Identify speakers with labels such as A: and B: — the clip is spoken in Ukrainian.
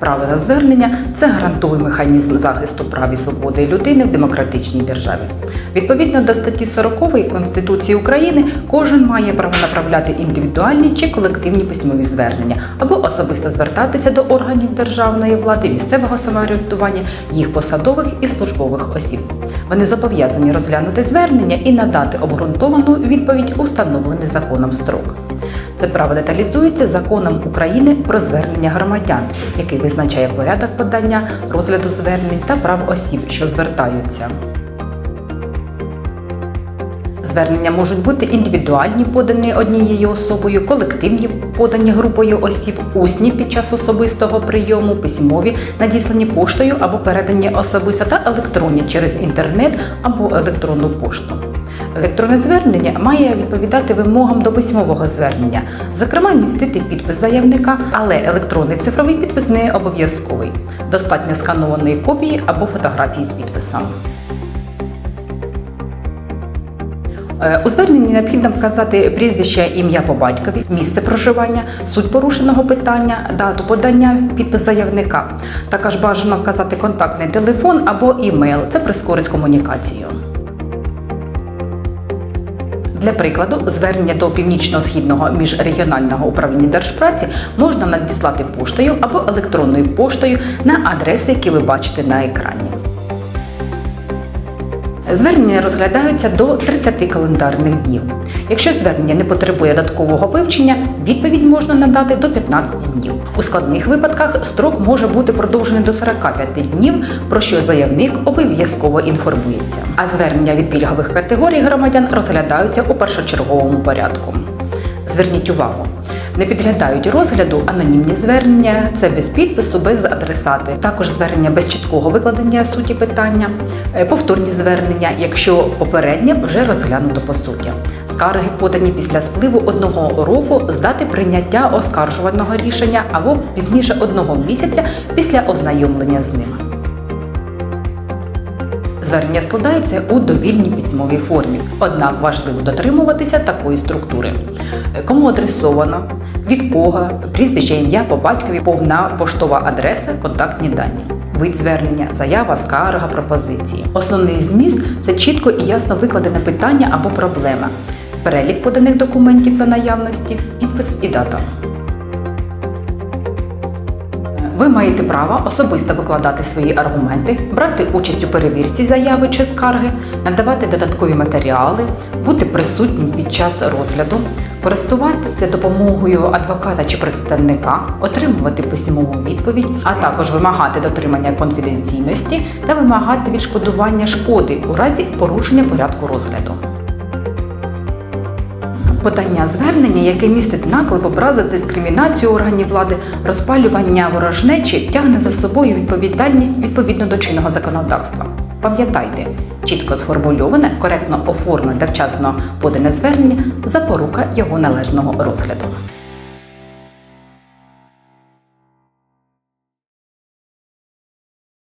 A: Право на звернення це гарантує механізм захисту прав і свободи людини в демократичній державі. Відповідно до статті 40 Конституції України, кожен має право направляти індивідуальні чи колективні письмові звернення або особисто звертатися до органів державної влади, місцевого самоврядування, їх посадових і службових осіб. Вони зобов'язані розглянути звернення і надати обґрунтовану відповідь у встановлений законом строк. Це право деталізується законом України про звернення громадян, який визначає порядок подання, розгляду звернень та прав осіб, що звертаються. Звернення можуть бути індивідуальні, подані однією особою, колективні, подані групою осіб, усні під час особистого прийому, письмові, надіслані поштою або передані особисто та електронні через інтернет або електронну пошту. Електронне звернення має відповідати вимогам до письмового звернення, зокрема містити підпис заявника, але електронний цифровий підпис не обов'язковий. Достатньо сканованої копії або фотографії з підписом. Е, У зверненні необхідно вказати прізвище, ім'я по батькові, місце проживання, суть порушеного питання, дату подання, підпис заявника. Також бажано вказати контактний телефон або імейл. Це прискорить комунікацію. Для прикладу, звернення до північно-східного міжрегіонального управління держпраці можна надіслати поштою або електронною поштою на адреси, які ви бачите на екрані. Звернення розглядаються до 30 календарних днів. Якщо звернення не потребує додаткового вивчення, відповідь можна надати до 15 днів. У складних випадках строк може бути продовжений до 45 днів, про що заявник обов'язково інформується. А звернення від пільгових категорій громадян розглядаються у першочерговому порядку. Зверніть увагу. Не підглядають розгляду анонімні звернення, це без підпису, без адресати. Також звернення без чіткого викладення суті питання, е, повторні звернення, якщо попереднє вже розглянуто по суті. Скарги подані після спливу одного року з дати прийняття оскаржуваного рішення або пізніше одного місяця після ознайомлення з ним. Звернення складаються у довільній письмовій формі, однак важливо дотримуватися такої структури. Кому адресовано, від кого, прізвище, ім'я по батькові, повна поштова адреса, контактні дані. Вид звернення, заява, скарга, пропозиції. Основний зміст це чітко і ясно викладене питання або проблема, перелік поданих документів за наявності, підпис і дата. Ви маєте право особисто викладати свої аргументи, брати участь у перевірці заяви чи скарги, надавати додаткові матеріали, бути присутнім під час розгляду, користуватися допомогою адвоката чи представника, отримувати письмову відповідь, а також вимагати дотримання конфіденційності та вимагати відшкодування шкоди у разі порушення порядку розгляду. Подання звернення, яке містить наклеп, образи, дискримінацію органів влади, розпалювання ворожнечі, тягне за собою відповідальність відповідно до чинного законодавства. Пам'ятайте, чітко сформульоване, коректно оформлене та вчасно подане звернення запорука його належного розгляду.